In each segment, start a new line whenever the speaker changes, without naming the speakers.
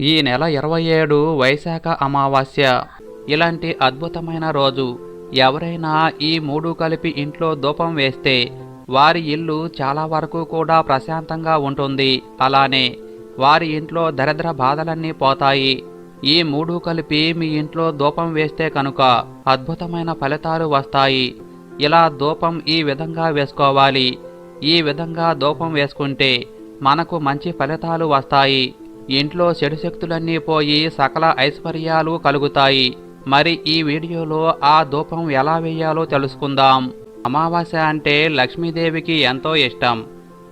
ఈ నెల ఇరవై ఏడు వైశాఖ అమావాస్య. ఇలాంటి అద్భుతమైన రోజు. ఎవరైనా ఈ మూడు కలిపి ఇంట్లో ధూపం వేస్తే వారి ఇల్లు చాలా వరకు కూడా ప్రశాంతంగా ఉంటుంది. అలానే వారి ఇంట్లో దరిద్ర బాధలన్నీ పోతాయి. ఈ మూడు కలిపి మీ ఇంట్లో ధూపం వేస్తే కనుక అద్భుతమైన ఫలితాలు వస్తాయి. ఇలా ధూపం ఈ విధంగా వేసుకోవాలి. ఈ విధంగా ధూపం వేసుకుంటే మనకు మంచి ఫలితాలు వస్తాయి. ఇంట్లో చెడు శక్తులన్నీ పోయి సకల ఐశ్వర్యాలు కలుగుతాయి. మరి ఈ వీడియోలో ఆ ధూపం ఎలా వేయాలో తెలుసుకుందాం. అమావాస్య అంటే లక్ష్మీదేవికి ఎంతో ఇష్టం.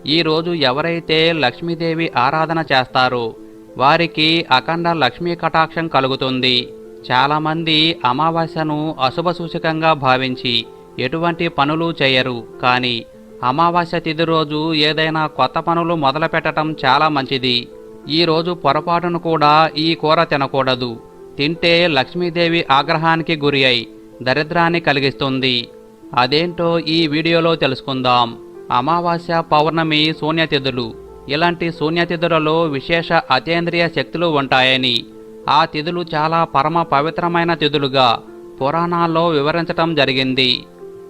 ఈ రోజు ఎవరైతే లక్ష్మీదేవి ఆరాధన చేస్తారో వారికి అఖండ లక్ష్మీ కటాక్షం కలుగుతుంది. చాలామంది అమావాస్యను అశుభ సూచకంగా భావించి ఎటువంటి పనులు చేయరు. కానీ అమావాస్య తిథి రోజు ఏదైనా కొత్త పనులు మొదలుపెట్టడం చాలా మంచిది. ఈరోజు పొరపాటును కూడా ఈ కూర తినకూడదు. తింటే లక్ష్మీదేవి ఆగ్రహానికి గురి అయి దరిద్రాన్ని కలిగిస్తుంది. అదేంటో ఈ వీడియోలో తెలుసుకుందాం. అమావాస్య పౌర్ణమి శూన్యతిథులు. ఇలాంటి శూన్యతిథులలో విశేష అతేంద్రియ శక్తులు ఉంటాయని. ఆ తిథులు చాలా పరమ పవిత్రమైన తిథులుగా పురాణాల్లో వివరించటం జరిగింది.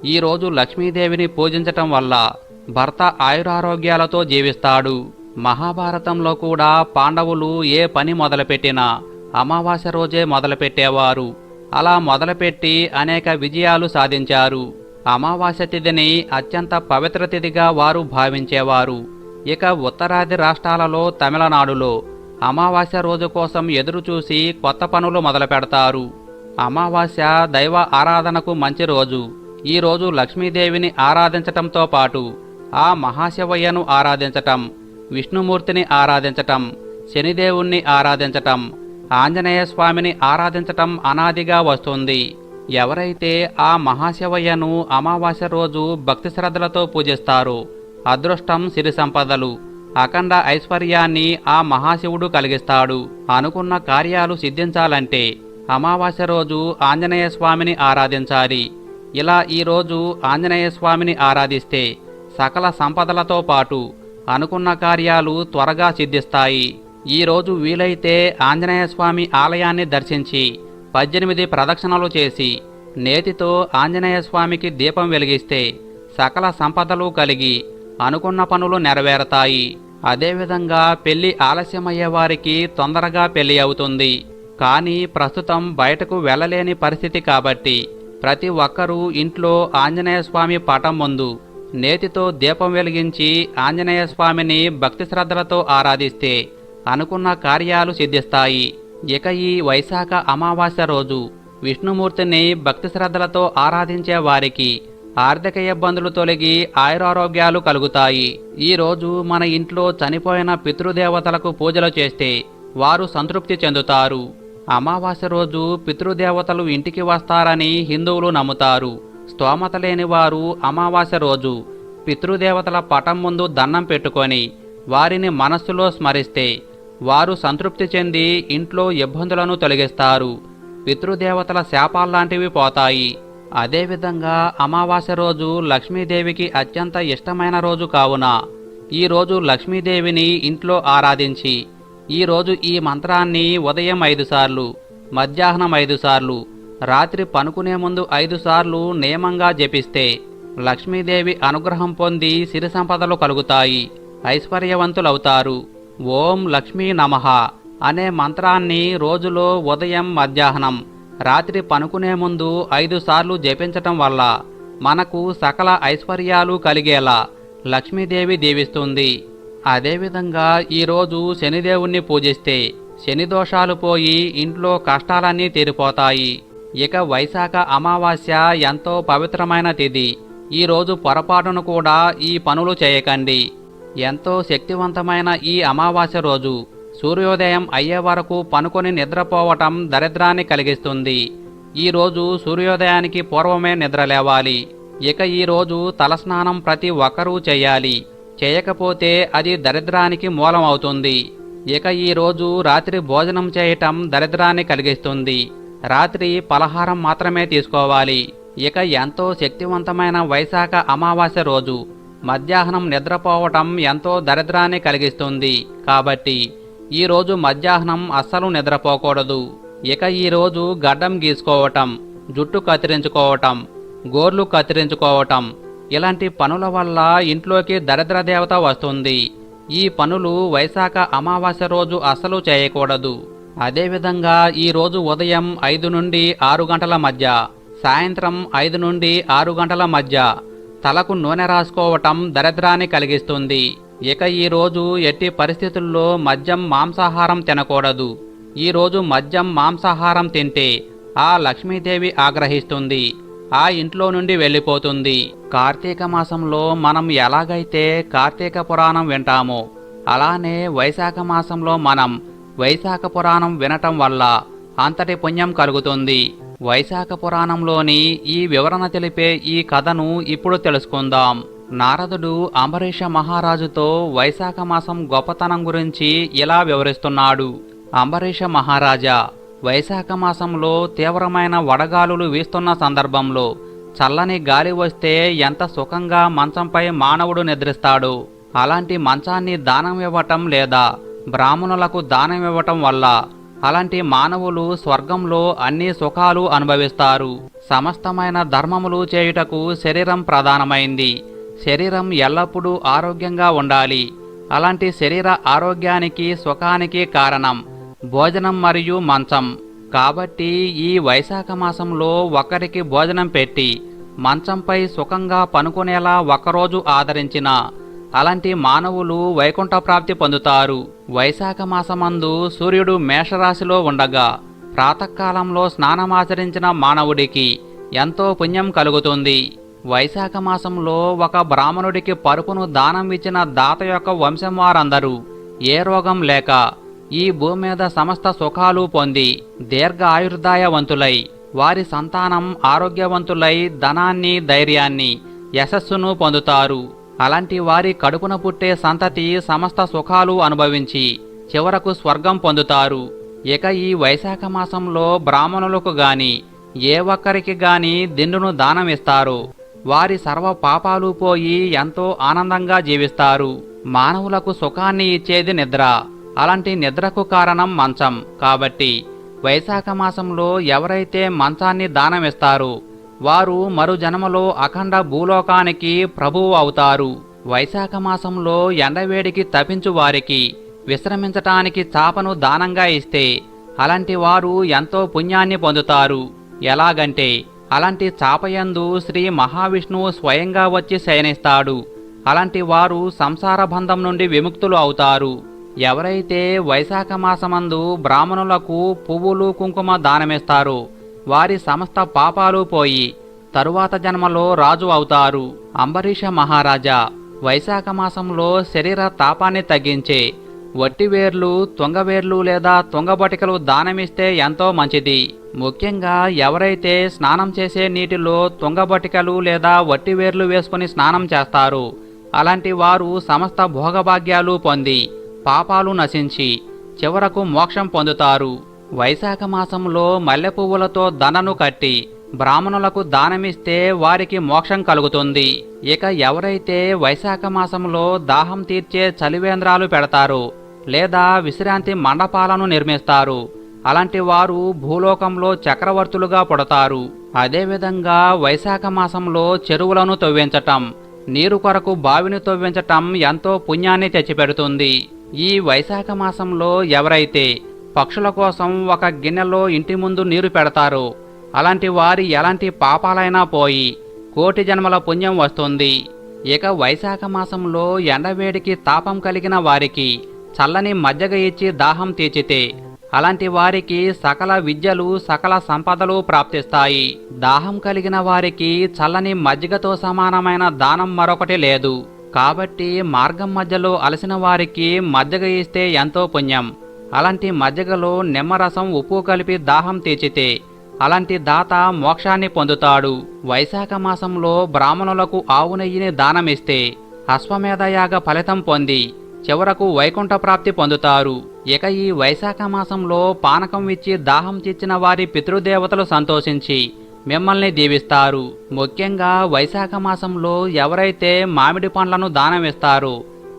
ఈరోజు లక్ష్మీదేవిని పూజించటం వల్ల భర్త ఆయురారోగ్యాలతో జీవిస్తాడు. మహాభారతంలో కూడా పాండవులు ఏ పని మొదలుపెట్టినా అమావాస్య రోజే మొదలుపెట్టేవారు. అలా మొదలుపెట్టి అనేక విజయాలు సాధించారు. అమావాస్య తిథిని అత్యంత పవిత్ర తిథిగా వారు భావించేవారు. ఇక ఉత్తరాది రాష్ట్రాలలో తమిళనాడులో అమావాస్య రోజు కోసం ఎదురుచూసి కొత్త పనులు మొదలుపెడతారు. అమావాస్య దైవ ఆరాధనకు మంచి రోజు. ఈ రోజు లక్ష్మీదేవిని ఆరాధించటంతో పాటు ఆ మహాశివయ్యను ఆరాధించటం. విష్ణుమూర్తిని ఆరాధించటం శనిదేవుణ్ణి ఆరాధించటం ఆంజనేయ స్వామిని ఆరాధించటం అనాదిగా వస్తుంది. ఎవరైతే ఆ మహాశివయ్యను అమావాస్య రోజు భక్తి శ్రద్ధలతో పూజిస్తారు అదృష్టం సిరి సంపదలు అఖండ ఐశ్వర్యాన్ని ఆ మహాశివుడు కలిగిస్తాడు. అనుకున్న కార్యాలు సిద్ధించాలంటే అమావాస్య రోజు ఆంజనేయ స్వామిని ఆరాధించాలి. ఇలా ఈ రోజు ఆంజనేయ స్వామిని ఆరాధిస్తే సకల సంపదలతో పాటు అనుకున్న కార్యాలు త్వరగా సిద్ధిస్తాయి. ఈ రోజు వీలైతే ఆంజనేయస్వామి ఆలయాన్ని దర్శించి పద్దెనిమిది ప్రదక్షిణలు చేసి నేతితో ఆంజనేయస్వామికి దీపం వెలిగిస్తే సకల సంపదలు కలిగి అనుకున్న పనులు నెరవేరతాయి. అదేవిధంగా పెళ్ళి ఆలస్యమయ్యేవారికి తొందరగా పెళ్ళి అవుతుంది. కానీ ప్రస్తుతం బయటకు వెళ్ళలేని పరిస్థితి కాబట్టి ప్రతి ఒక్కరూ ఇంట్లో ఆంజనేయస్వామి పటం ముందు నేతితో దీపం వెలిగించి ఆంజనేయ స్వామిని భక్తి శ్రద్ధలతో ఆరాధిస్తే అనుకున్న కార్యాలు సిద్ధిస్తాయి. ఇక ఈ వైశాఖ అమావాస్య రోజు విష్ణుమూర్తిని భక్తి శ్రద్ధలతో ఆరాధించే వారికి ఆర్థిక ఇబ్బందులు తొలగి ఆయురారోగ్యాలు కలుగుతాయి. ఈ రోజు మన ఇంట్లో చనిపోయిన పితృదేవతలకు పూజలు చేస్తే వారు సంతృప్తి చెందుతారు. అమావాస్య రోజు పితృదేవతలు ఇంటికి వస్తారని హిందువులు నమ్ముతారు. స్తోమత లేని వారు అమావాస్య రోజు పితృదేవతల పటం ముందు దండం పెట్టుకొని వారిని మనస్సులో స్మరిస్తే వారు సంతృప్తి చెంది ఇంట్లో ఇబ్బందులను తొలగిస్తారు. పితృదేవతల శాపాల్లాంటివి పోతాయి. అదేవిధంగా అమావాస్య రోజు లక్ష్మీదేవికి అత్యంత ఇష్టమైన రోజు కావున ఈ రోజు లక్ష్మీదేవిని ఇంట్లో ఆరాధించి ఈరోజు ఈ మంత్రాన్ని ఉదయం ఐదు సార్లు మధ్యాహ్నం ఐదు సార్లు రాత్రి పనుకునే ముందు ఐదు సార్లు నియమంగా జపిస్తే లక్ష్మీదేవి అనుగ్రహం పొంది సిరి సంపదలు కలుగుతాయి. ఐశ్వర్యవంతులవుతారు. ఓం లక్ష్మీ నమః అనే మంత్రాన్ని రోజులో ఉదయం మధ్యాహ్నం రాత్రి పనుకునే ముందు ఐదు సార్లు జపించటం వల్ల మనకు సకల ఐశ్వర్యాలు కలిగేలా లక్ష్మీదేవి దీవిస్తుంది. అదేవిధంగా ఈరోజు శనిదేవుణ్ణి పూజిస్తే శని దోషాలు పోయి ఇంట్లో కష్టాలన్నీ తీరిపోతాయి. ఇక వైశాఖ అమావాస్య ఎంతో పవిత్రమైన తిథి. ఈ రోజు పొరపాటును కూడా ఈ పనులు చేయకండి. ఎంతో శక్తివంతమైన ఈ అమావాస్య రోజు. సూర్యోదయం అయ్యే వరకు పనుకొని నిద్రపోవటం దరిద్రాన్ని కలిగిస్తుంది. ఈ రోజు సూర్యోదయానికి పూర్వమే నిద్ర లేవాలి. ఇక ఈ రోజు తలస్నానం ప్రతి ఒక్కరూ చేయాలి. చేయకపోతే అది దరిద్రానికి మూలం అవుతుంది ఇక ఈ రోజు రాత్రి భోజనం చేయటం దరిద్రాన్ని కలిగిస్తుంది. రాత్రి పలహారం మాత్రమే తీసుకోవాలి. ఇక ఎంతో శక్తివంతమైన వైశాఖ అమావాస్య రోజు. మధ్యాహ్నం నిద్రపోవటం ఎంతో దరిద్రాన్ని కలిగిస్తుంది. కాబట్టి ఈరోజు మధ్యాహ్నం అస్సలు నిద్రపోకూడదు. ఇక ఈరోజు గడ్డం గీసుకోవటం జుట్టు కత్తిరించుకోవటం గోర్లు కత్తిరించుకోవటం ఇలాంటి పనుల వల్ల ఇంట్లోకి దరిద్ర దేవత వస్తుంది. ఈ పనులు వైశాఖ అమావాస్య రోజు అస్సలు చేయకూడదు. అదేవిధంగా ఈరోజు ఉదయం ఐదు నుండి ఆరు గంటల మధ్య సాయంత్రం ఐదు నుండి ఆరు గంటల మధ్య తలకు నూనె రాసుకోవటం దరిద్రాన్ని కలిగిస్తుంది. ఇక ఈరోజు ఎట్టి పరిస్థితుల్లో మద్యం మాంసాహారం తినకూడదు. ఈరోజు మద్యం మాంసాహారం తింటే ఆ లక్ష్మీదేవి ఆగ్రహిస్తుంది. ఆ ఇంట్లో నుండి వెళ్ళిపోతుంది. కార్తీక మాసంలో మనం ఎలాగైతే కార్తీక పురాణం వింటామో అలానే వైశాఖ మాసంలో మనం వైశాఖ పురాణం వినటం వల్ల అంతటి పుణ్యం కలుగుతుంది. వైశాఖ పురాణంలోని ఈ వివరణ తెలిపే ఈ కథను ఇప్పుడు తెలుసుకుందాం. నారదుడు అంబరీష మహారాజుతో వైశాఖ మాసం గొప్పతనం గురించి ఇలా వివరిస్తున్నాడు. అంబరీష మహారాజా వైశాఖ మాసంలో తీవ్రమైన వడగాలులు వీస్తున్న సందర్భంలో చల్లని గాలి వస్తే ఎంత సుఖంగా మంచంపై మానవుడు నిద్రిస్తాడు. అలాంటి మంచాన్ని దానం ఇవ్వటం లేదా బ్రాహ్మణులకు దానం ఇవ్వటం వల్ల అలాంటి మానవులు స్వర్గంలో అన్ని సుఖాలు అనుభవిస్తారు. సమస్తమైన ధర్మములు చేయుటకు శరీరం ప్రధానమైంది. శరీరం ఎల్లప్పుడూ ఆరోగ్యంగా ఉండాలి. అలాంటి శరీర ఆరోగ్యానికి సుఖానికి కారణం భోజనం మరియు మంచం. కాబట్టి ఈ వైశాఖ మాసంలో ఒకరికి భోజనం పెట్టి మంచంపై సుఖంగా పనుకునేలా ఒకరోజు ఆదరించిన అలాంటి మానవులు వైకుంఠ ప్రాప్తి పొందుతారు. వైశాఖ మాసమందు సూర్యుడు మేషరాశిలో ఉండగా ప్రాతకాలంలో స్నానమాచరించిన మానవుడికి ఎంతో పుణ్యం కలుగుతుంది. వైశాఖ మాసంలో ఒక బ్రాహ్మణుడికి పరుపును దానం ఇచ్చిన దాత యొక్క వంశం వారందరూ ఏ రోగం లేక ఈ భూమి మీద సమస్త సుఖాలు పొంది దీర్ఘ ఆయుర్దాయవంతులై వారి సంతానం ఆరోగ్యవంతులై ధనాన్ని ధైర్యాన్ని యశస్సును పొందుతారు. అలాంటి వారి కడుపున పుట్టే సంతతి సమస్త సుఖాలు అనుభవించి చివరకు స్వర్గం పొందుతారు. ఇక ఈ వైశాఖ మాసంలో బ్రాహ్మణులకు గాని ఏ ఒక్కరికి గాని దిండును దానం ఇస్తారు వారి సర్వ పాపాలు పోయి ఎంతో ఆనందంగా జీవిస్తారు. మానవులకు సుఖాన్ని ఇచ్చేది నిద్ర. అలాంటి నిద్రకు కారణం మంచం. కాబట్టి వైశాఖ మాసంలో ఎవరైతే మంచాన్ని దానమిస్తారు వారు మరు జన్మలో అఖండ భూలోకానికి ప్రభువు అవుతారు. వైశాఖ మాసంలో ఎండవేడికి తపించు వారికి విశ్రమించటానికి చాపను దానంగా ఇస్తే అలాంటి వారు ఎంతో పుణ్యాన్ని పొందుతారు. ఎలాగంటే అలాంటి చాపయందు శ్రీ మహావిష్ణువు స్వయంగా వచ్చి శయనిస్తాడు. అలాంటి వారు సంసార బంధం నుండి విముక్తులు అవుతారు. ఎవరైతే వైశాఖ మాసమందు బ్రాహ్మణులకు పువ్వులు కుంకుమ దానమిస్తారో వారి సమస్త పాపాలు పోయి తరువాత జన్మలో రాజు అవుతారు. అంబరీష మహారాజా వైశాఖ మాసంలో శరీర తాపాన్ని తగ్గించే వట్టివేర్లు తొంగవేర్లు లేదా తుంగబటికలు దానమిస్తే ఎంతో మంచిది. ముఖ్యంగా ఎవరైతే స్నానం చేసే నీటిలో తుంగబటికలు లేదా వట్టివేర్లు వేసుకుని స్నానం చేస్తారు అలాంటి వారు సమస్త భోగభాగ్యాలు పొంది పాపాలు నశించి చివరకు మోక్షం పొందుతారు. వైశాఖ మాసంలో మల్లె పువ్వులతో దండను కట్టి బ్రాహ్మణులకు దానమిస్తే వారికి మోక్షం కలుగుతుంది. ఇక ఎవరైతే వైశాఖ మాసంలో దాహం తీర్చే చలివేంద్రాలు పెడతారు లేదా విశ్రాంతి మండపాలను నిర్మిస్తారు అలాంటి వారు భూలోకంలో చక్రవర్తులుగా పుడతారు. అదేవిధంగా వైశాఖ మాసంలో చెరువులను తవ్వించటం నీరు కొరకు బావిని తవ్వించటం ఎంతో పుణ్యాన్ని తెచ్చిపెడుతుంది. ఈ వైశాఖ మాసంలో ఎవరైతే పక్షుల కోసం ఒక గిన్నెలో ఇంటి ముందు నీరు పెడతారు. అలాంటి వారి ఎలాంటి పాపాలైనా పోయి కోటి జన్మల పుణ్యం వస్తుంది. ఇక వైశాఖ మాసంలో ఎండవేడికి తాపం కలిగిన వారికి చల్లని మజ్జగ ఇచ్చి దాహం తీర్చితే అలాంటి వారికి సకల విద్యలు సకల సంపదలు ప్రాప్తిస్తాయి. దాహం కలిగిన వారికి చల్లని మజ్జిగతో సమానమైన దానం మరొకటి లేదు. కాబట్టి మార్గం మధ్యలో అలసిన వారికి మజ్జగ ఇస్తే ఎంతో పుణ్యం. అలాంటి మజ్జిగలో నిమ్మరసం ఉప్పు కలిపి దాహం తీర్చితే అలాంటి దాత మోక్షాన్ని పొందుతాడు. వైశాఖ మాసంలో బ్రాహ్మణులకు ఆవు నెయ్యిని దానమిస్తే అశ్వమేధయాగ ఫలితం పొంది చివరకు వైకుంఠ ప్రాప్తి పొందుతారు. ఇక ఈ వైశాఖ మాసంలో పానకం ఇచ్చి దాహం చిచ్చిన వారి పితృదేవతలు సంతోషించి మిమ్మల్ని దీవిస్తారు. ముఖ్యంగా వైశాఖ మాసంలో ఎవరైతే మామిడి పండ్లను దానమిస్తారో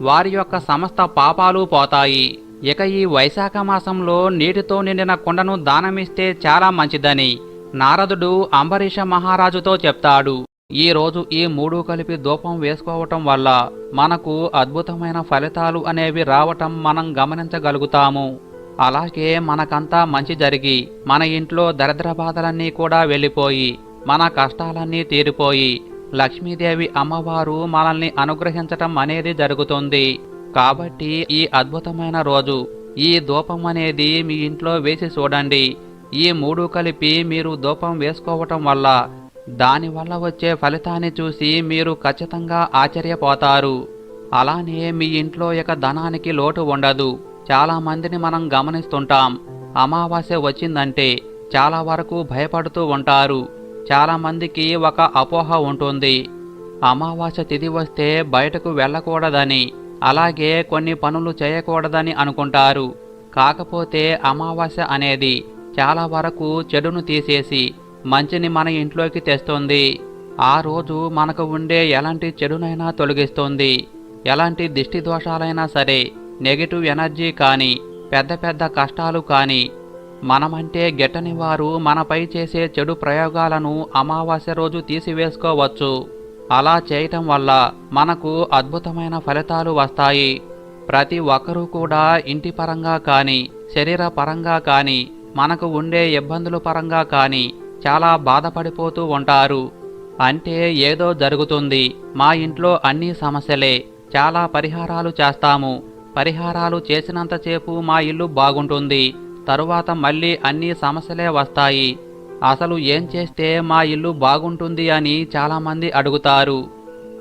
వారి యొక్క సమస్త పాపాలు పోతాయి. ఇక ఈ వైశాఖ మాసంలో నీటితో నిండిన కుండను దానమిస్తే చాలా మంచిదని నారదుడు అంబరీష మహారాజుతో చెప్తాడు. ఈ రోజు ఈ మూడు కలిపి ధూపం వేసుకోవటం వల్ల మనకు అద్భుతమైన ఫలితాలు అనేవి రావటం మనం గమనించగలుగుతాము. అలాగే మనకంతా మంచి జరిగి మన ఇంట్లో దరిద్ర బాధలన్నీ కూడా వెళ్ళిపోయి మన కష్టాలన్నీ తీరిపోయి లక్ష్మీదేవి అమ్మవారు మనల్ని అనుగ్రహించటం అనేది జరుగుతుంది. కాబట్టి ఈ అద్భుతమైన రోజు ఈ ధూపం అనేది మీ ఇంట్లో వేసి చూడండి. ఈ మూడు కలిపి మీరు ధూపం వేసుకోవటం వల్ల దానివల్ల వచ్చే ఫలితాన్ని చూసి మీరు ఖచ్చితంగా ఆశ్చర్యపోతారు. అలానే మీ ఇంట్లో ఇక ధనానికి లోటు ఉండదు. చాలామందిని మనం గమనిస్తుంటాం. అమావాస్య వచ్చిందంటే చాలా వరకు భయపడుతూ ఉంటారు. చాలామందికి ఒక అపోహ ఉంటుంది. అమావాస్య తిథి వస్తే బయటకు వెళ్ళకూడదని అలాగే కొన్ని పనులు చేయకూడదని అనుకుంటారు. కాకపోతే అమావాస్య అనేది చాలా వరకు చెడును తీసేసి మంచిని మన ఇంట్లోకి తెస్తుంది. ఆ రోజు మనకు ఉండే ఎలాంటి చెడునైనా తొలగిస్తుంది. ఎలాంటి దిష్టి దోషాలైనా సరే నెగిటివ్ ఎనర్జీ కానీ పెద్ద పెద్ద కష్టాలు కానీ మనమంటే గెట్టని వారు మనపై చేసే చెడు ప్రయోగాలను అమావాస్య రోజు తీసివేసుకోవచ్చు. అలా చేయటం వల్ల మనకు అద్భుతమైన ఫలితాలు వస్తాయి. ప్రతి ఒక్కరూ కూడా ఇంటి పరంగా కానీ శరీర పరంగా కానీ మనకు ఉండే ఇబ్బందుల పరంగా కానీ చాలా బాధపడిపోతూ ఉంటారు. అంటే ఏదో జరుగుతుంది మా ఇంట్లో అన్ని సమస్యలే చాలా పరిహారాలు చేస్తాము. పరిహారాలు చేసినంతసేపు మా ఇల్లు బాగుంటుంది తరువాత మళ్ళీ అన్ని సమస్యలే వస్తాయి. అసలు ఏం చేస్తే మా ఇల్లు బాగుంటుంది అని చాలామంది అడుగుతారు.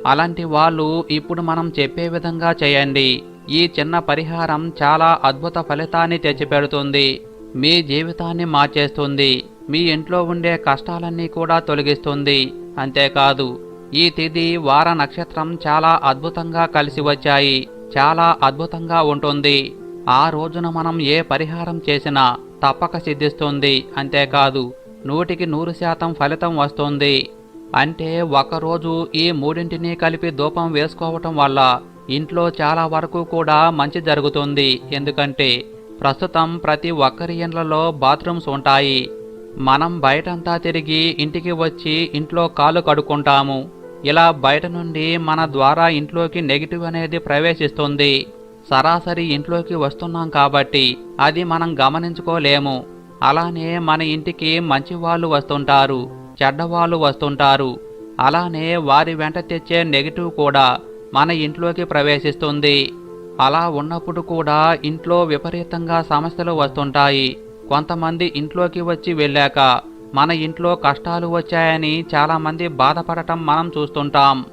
అలాంటి వాళ్ళు ఇప్పుడు మనం చెప్పే విధంగా చేయండి. ఈ చిన్న పరిహారం చాలా అద్భుత ఫలితాన్ని తెచ్చిపెడుతుంది. మీ జీవితాన్ని మార్చేస్తుంది. మీ ఇంట్లో ఉండే కష్టాలన్నీ కూడా తొలగిస్తుంది. అంతేకాదు ఈ తిథి వార నక్షత్రం చాలా అద్భుతంగా కలిసి వచ్చాయి. చాలా అద్భుతంగా ఉంటుంది. ఆ రోజున మనం ఏ పరిహారం చేసినా తప్పక సిద్ధిస్తుంది. అంతేకాదు నూటికి నూరు శాతం ఫలితం వస్తుంది. అంటే ఒకరోజు ఈ మూడింటిని కలిపి ధూపం వేసుకోవటం వల్ల ఇంట్లో చాలా వరకు కూడా మంచి జరుగుతుంది. ఎందుకంటే ప్రస్తుతం ప్రతి ఒక్కరి ఇండ్లలో బాత్రూమ్స్ ఉంటాయి. మనం బయటంతా తిరిగి ఇంటికి వచ్చి ఇంట్లో కాలు కడుక్కుంటాము. ఇలా బయట నుండి మన ద్వారా ఇంట్లోకి నెగిటివ్ అనేది ప్రవేశిస్తుంది. సరాసరి ఇంట్లోకి వస్తున్నాం కాబట్టి అది మనం గమనించుకోలేము. అలానే మన ఇంటికి మంచి వాళ్ళు వస్తుంటారు చెడ్డవాళ్ళు వస్తుంటారు. అలానే వారి వెంట తెచ్చే నెగిటివ్ కూడా మన ఇంట్లోకి ప్రవేశిస్తుంది. అలా ఉన్నప్పుడు కూడా ఇంట్లో విపరీతంగా సమస్యలు వస్తుంటాయి. కొంతమంది ఇంట్లోకి వచ్చి వెళ్ళాక మన ఇంట్లో కష్టాలు వచ్చాయని చాలామంది బాధపడటం మనం చూస్తుంటాం.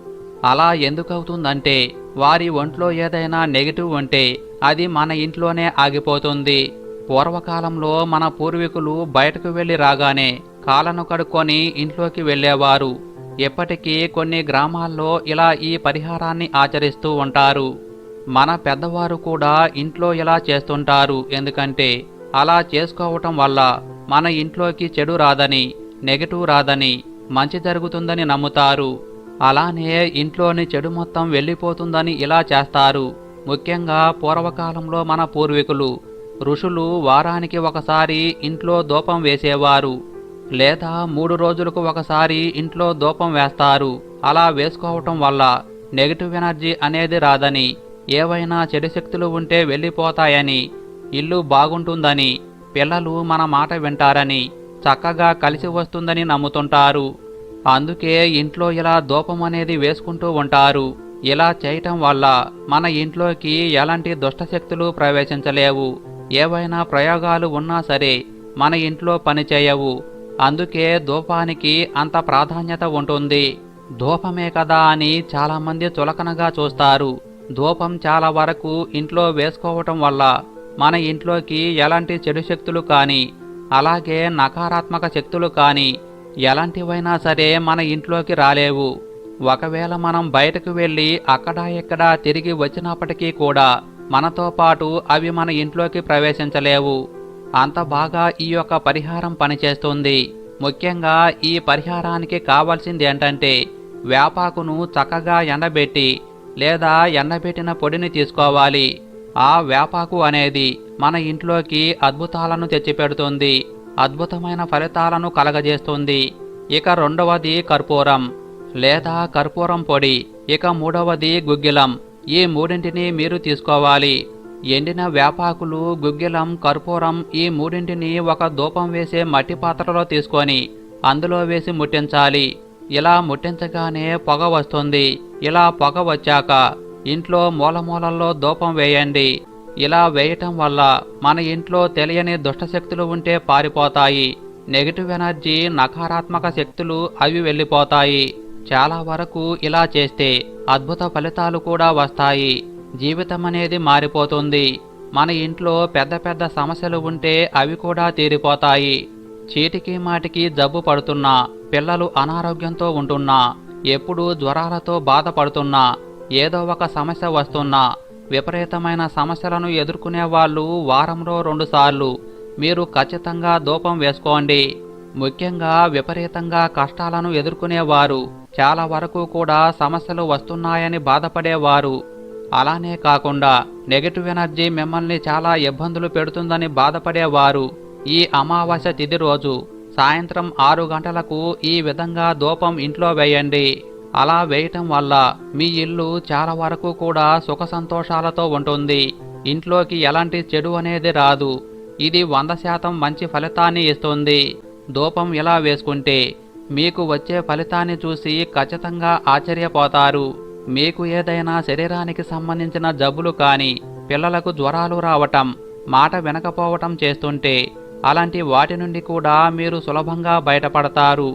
అలా ఎందుకవుతుందంటే వారి ఒంట్లో ఏదైనా నెగిటివ్ ఉంటే అది మన ఇంట్లోనే ఆగిపోతుంది. పూర్వకాలంలో మన పూర్వీకులు బయటకు వెళ్ళి రాగానే కాళ్ళను కడుక్కొని ఇంట్లోకి వెళ్ళేవారు. ఇప్పటికీ కొన్ని గ్రామాల్లో ఇలా ఈ పరిహారాన్ని ఆచరిస్తూ ఉంటారు. మన పెద్దవారు కూడా ఇంట్లో ఇలా చేస్తుంటారు. ఎందుకంటే అలా చేసుకోవటం వల్ల మన ఇంట్లోకి చెడు రాదని నెగటివ్ రాదని మంచి జరుగుతుందని నమ్ముతారు. అలానే ఇంట్లోని చెడు మొత్తం వెళ్ళిపోతుందని ఇలా చేస్తారు. ముఖ్యంగా పూర్వకాలంలో మన పూర్వీకులు ఋషులు వారానికి ఒకసారి ఇంట్లో దూపం వేసేవారు లేదా మూడు రోజులకు ఒకసారి ఇంట్లో దూపం వేస్తారు. అలా వేసుకోవటం వల్ల నెగటివ్ ఎనర్జీ అనేది రాదని ఏవైనా చెడు శక్తులు ఉంటే వెళ్ళిపోతాయని ఇల్లు బాగుంటుందని పిల్లలు మన మాట వింటారని చక్కగా కలిసి వస్తుందని నమ్ముతుంటారు. అందుకే ఇంట్లో ఇలా దూపం అనేది వేసుకుంటూ ఉంటారు. ఇలా చేయటం వల్ల మన ఇంట్లోకి ఎలాంటి దుష్టశక్తులు ప్రవేశించలేవు. ఏవైనా ప్రయోగాలు ఉన్నా సరే మన ఇంట్లో పనిచేయవు అందుకే ధూపానికి అంత ప్రాధాన్యత ఉంటుంది. ధూపమే కదా అని చాలామంది చులకనగా చూస్తారు. ధూపం చాలా వరకు ఇంట్లో వేసుకోవటం వల్ల మన ఇంట్లోకి ఎలాంటి చెడు శక్తులు కానీ అలాగే నకారాత్మక శక్తులు కానీ ఎలాంటివైనా సరే మన ఇంట్లోకి రాలేవు. ఒకవేళ మనం బయటకు వెళ్ళి అక్కడ ఇక్కడ తిరిగి వచ్చినప్పటికీ కూడా మనతో పాటు అవి మన ఇంట్లోకి ప్రవేశించలేవు. అంత బాగా ఈ యొక్క పరిహారం పనిచేస్తుంది. ముఖ్యంగా ఈ పరిహారానికి కావాల్సింది ఏంటంటే వేపాకును చక్కగా ఎండబెట్టి లేదా ఎండబెట్టిన పొడిని తీసుకోవాలి. ఆ వేపాకు అనేది మన ఇంట్లోకి అద్భుతాలను తెచ్చిపెడుతుంది. అద్భుతమైన ఫలితాలను కలగజేస్తుంది. ఇక రెండవది కర్పూరం లేదా కర్పూరం పొడి ఇక మూడవది గుగ్గిలం. ఈ మూడింటిని మీరు తీసుకోవాలి? ఎండిన వేపాకులు గుగ్గిలం కర్పూరం ఈ మూడింటిని ఒక ధూపం వేసే మట్టి పాత్రలో తీసుకొని అందులో వేసి ముట్టించాలి. ఇలా ముట్టించగానే పొగ వస్తుంది. ఇలా పొగ వచ్చాక ఇంట్లో మూలమూలల్లో ధూపం వేయండి. ఇలా వేయటం వల్ల మన ఇంట్లో తెలియని దుష్టశక్తులు ఉంటే పారిపోతాయి. నెగిటివ్ ఎనర్జీ నకారాత్మక శక్తులు అవి వెళ్ళిపోతాయి. చాలా వరకు ఇలా చేస్తే అద్భుత ఫలితాలు కూడా వస్తాయి. జీవితం అనేది మారిపోతుంది. మన ఇంట్లో పెద్ద పెద్ద సమస్యలు ఉంటే అవి కూడా తీరిపోతాయి. చీటికి మాటికి జబ్బు పడుతున్నా పిల్లలు అనారోగ్యంతో ఉంటున్నా ఎప్పుడూ జ్వరాలతో బాధపడుతున్నా ఏదో ఒక సమస్య వస్తున్నా విపరీతమైన సమస్యలను ఎదుర్కొనే వాళ్ళు వారంలో రెండుసార్లు మీరు ఖచ్చితంగా దూపం వేసుకోండి. ముఖ్యంగా విపరీతంగా కష్టాలను ఎదుర్కొనేవారు. చాలా వరకు కూడా సమస్యలు వస్తున్నాయని బాధపడేవారు. అలానే కాకుండా నెగటివ్ ఎనర్జీ మిమ్మల్ని చాలా ఇబ్బందులు పెడుతుందని బాధపడేవారు. ఈ అమావాస్య తిథి రోజు సాయంత్రం ఆరు గంటలకు ఈ విధంగా దూపం ఇంట్లో వేయండి. అలా వేయటం వల్ల మీ ఇల్లు చాలా వరకు కూడా సుఖ సంతోషాలతో ఉంటుంది. ఇంట్లోకి ఎలాంటి చెడు అనేది రాదు. ఇది వంద శాతం మంచి ఫలితాన్ని ఇస్తుంది. ధూపం ఎలా వేసుకుంటే మీకు వచ్చే ఫలితాన్ని చూసి ఖచ్చితంగా ఆశ్చర్యపోతారు. మీకు ఏదైనా శరీరానికి సంబంధించిన జబ్బులు కానీ పిల్లలకు జ్వరాలు రావటం మాట వినకపోవటం చేస్తుంటే అలాంటి వాటి నుండి కూడా మీరు సులభంగా బయటపడతారు.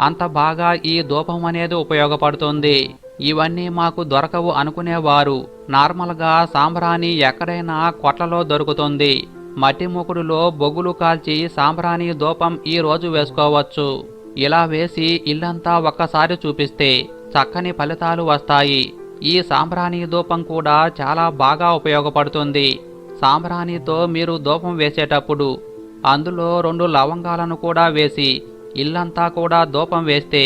అంత బాగా ఈ దూపం అనేది ఉపయోగపడుతుంది. ఇవన్నీ మాకు దొరకవు అనుకునేవారు. నార్మల్గా సాంబ్రాణి ఎక్కడైనా కొట్లలో దొరుకుతుంది. మట్టి మూకుడులో బొగ్గులు కాల్చి సాంబ్రాణి దూపం ఈ రోజు వేసుకోవచ్చు. ఇలా వేసి ఇల్లంతా ఒక్కసారి చూపిస్తే చక్కని ఫలితాలు వస్తాయి. ఈ సాంబ్రాణి దూపం కూడా చాలా బాగా ఉపయోగపడుతుంది. సాంబ్రాణితో మీరు దూపం వేసేటప్పుడు అందులో రెండు లవంగాలను కూడా వేసి ఇల్లంతా కూడా దూపం వేస్తే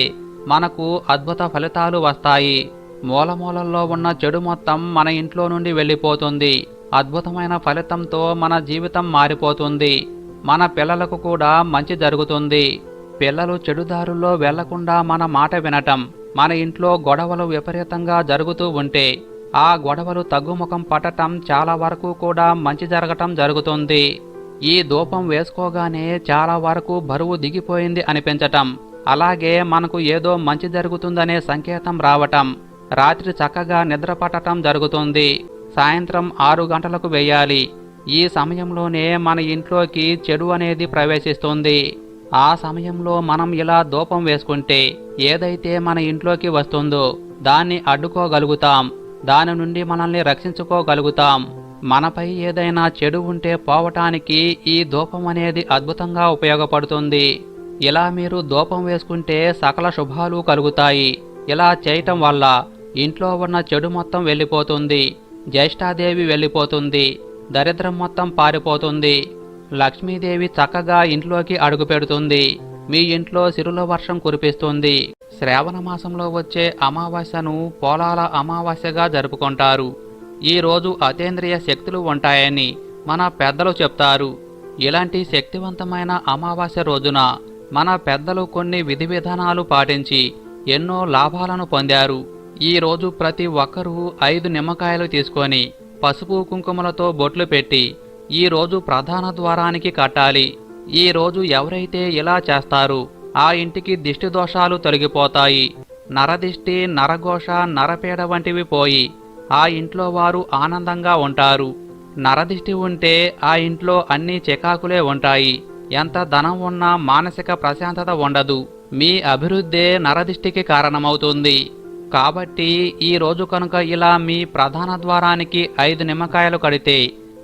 మనకు అద్భుత ఫలితాలు వస్తాయి. మూలమూలల్లో ఉన్న చెడు మొత్తం మన ఇంట్లో నుండి వెళ్ళిపోతుంది. అద్భుతమైన ఫలితంతో మన జీవితం మారిపోతుంది. మన పిల్లలకు కూడా మంచి జరుగుతుంది. పిల్లలు చెడుదారుల్లో వెళ్ళకుండా మన మాట వినటం మన ఇంట్లో గొడవలు విపరీతంగా జరుగుతూ ఉంటే ఆ గొడవలు తగ్గుముఖం పట్టటం చాలా వరకు కూడా మంచి జరగటం జరుగుతుంది. ఈ ధూపం వేసుకోగానే చాలా వరకు బరువు దిగిపోయింది అనిపించటం అలాగే మనకు ఏదో మంచి జరుగుతుందనే సంకేతం రావటం రాత్రి చక్కగా నిద్ర పట్టటం జరుగుతుంది. సాయంత్రం ఆరు గంటలకు వేయాలి. ఈ సమయంలోనే మన ఇంట్లోకి చెడు అనేది ప్రవేశిస్తుంది. ఆ సమయంలో మనం ఇలా దూపం వేసుకుంటే ఏదైతే మన ఇంట్లోకి వస్తుందో దాన్ని అడ్డుకోగలుగుతాం. దాని నుండి మనల్ని రక్షించుకోగలుగుతాం. మనపై ఏదైనా చెడు ఉంటే పోవటానికి ఈ దూపం అనేది అద్భుతంగా ఉపయోగపడుతుంది. ఇలా మీరు దూపం వేసుకుంటే సకల శుభాలు కలుగుతాయి. ఇలా చేయటం వల్ల ఇంట్లో ఉన్న చెడు మొత్తం వెళ్ళిపోతుంది. జ్యేష్ఠాదేవి వెళ్ళిపోతుంది. దరిద్రం మొత్తం పారిపోతుంది. లక్ష్మీదేవి చక్కగా ఇంట్లోకి అడుగుపెడుతుంది మీ ఇంట్లో సిరుల వర్షం కురిపిస్తుంది. శ్రావణ మాసంలో వచ్చే అమావాస్యను పోలాల అమావాస్యగా జరుపుకుంటారు. ఈరోజు అతేంద్రియ శక్తులు ఉంటాయని మన పెద్దలు చెప్తారు. ఇలాంటి శక్తివంతమైన అమావాస్య రోజున మన పెద్దలు కొన్ని విధి విధానాలు పాటించి ఎన్నో లాభాలను పొందారు. ఈరోజు ప్రతి ఒక్కరూ ఐదు నిమ్మకాయలు తీసుకొని పసుపు కుంకుమలతో బొట్లు పెట్టి ఈరోజు ప్రధాన ద్వారానికి కట్టాలి. ఈరోజు ఎవరైతే ఇలా చేస్తారు ఆ ఇంటికి దిష్టి దోషాలు తొలగిపోతాయి. నరదిష్టి నరఘోష నరపేడ వంటివి పోయి ఆ ఇంట్లో వారు ఆనందంగా ఉంటారు. నరదిష్టి ఉంటే ఆ ఇంట్లో అన్ని చికాకులే ఉంటాయి. ఎంత ధనం ఉన్నా మానసిక ప్రశాంతత ఉండదు. మీ అభివృద్ధే నరదిష్టికి కారణమవుతుంది. కాబట్టి ఈ రోజు కనుక ఇలా మీ ప్రధాన ద్వారానికి ఐదు నిమ్మకాయలు కడితే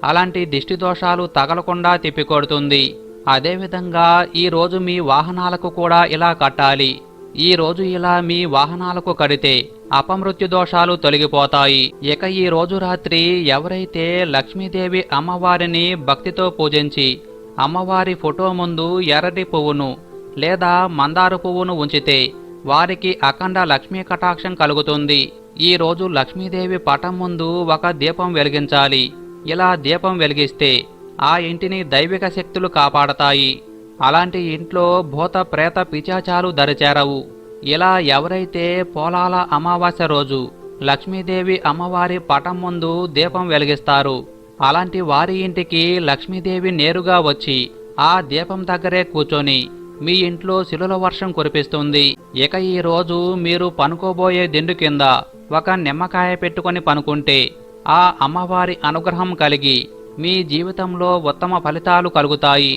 అలాంటి దిష్టి దోషాలు తగలకుండా తిప్పికొడుతుంది అదేవిధంగా ఈ రోజు మీ వాహనాలకు కూడా ఇలా కట్టాలి. ఈ రోజు ఇలా మీ వాహనాలకు కడితే అపమృత్యు దోషాలు తొలగిపోతాయి. ఇక ఈ రోజు రాత్రి ఎవరైతే లక్ష్మీదేవి అమ్మవారిని భక్తితో పూజించి అమ్మవారి ఫోటో ముందు ఎర్రటి పువ్వును లేదా మందార పువ్వును ఉంచితే వారికి అఖండ లక్ష్మీ కటాక్షం కలుగుతుంది. ఈ రోజు లక్ష్మీదేవి పటం ముందు ఒక దీపం వెలిగించాలి. ఇలా దీపం వెలిగిస్తే ఆ ఇంటిని దైవిక శక్తులు కాపాడతాయి. అలాంటి ఇంట్లో భూత ప్రేత పిచాచాలు దరిచేరవు. ఇలా ఎవరైతే పోలాల అమావాస్య రోజు లక్ష్మీదేవి అమ్మవారి పటం ముందు దీపం వెలిగిస్తారు అలాంటి వారి ఇంటికి లక్ష్మీదేవి నేరుగా వచ్చి ఆ దీపం దగ్గరే కూర్చొని మీ ఇంట్లో శిలుల వర్షం కురిపిస్తుంది. ఇక ఈ రోజు మీరు పనుకోబోయే దిండు కింద ఒక నిమ్మకాయ పెట్టుకొని పనుకుంటే ఆ అమ్మవారి అనుగ్రహం కలిగి మీ జీవితంలో ఉత్తమ ఫలితాలు కలుగుతాయి.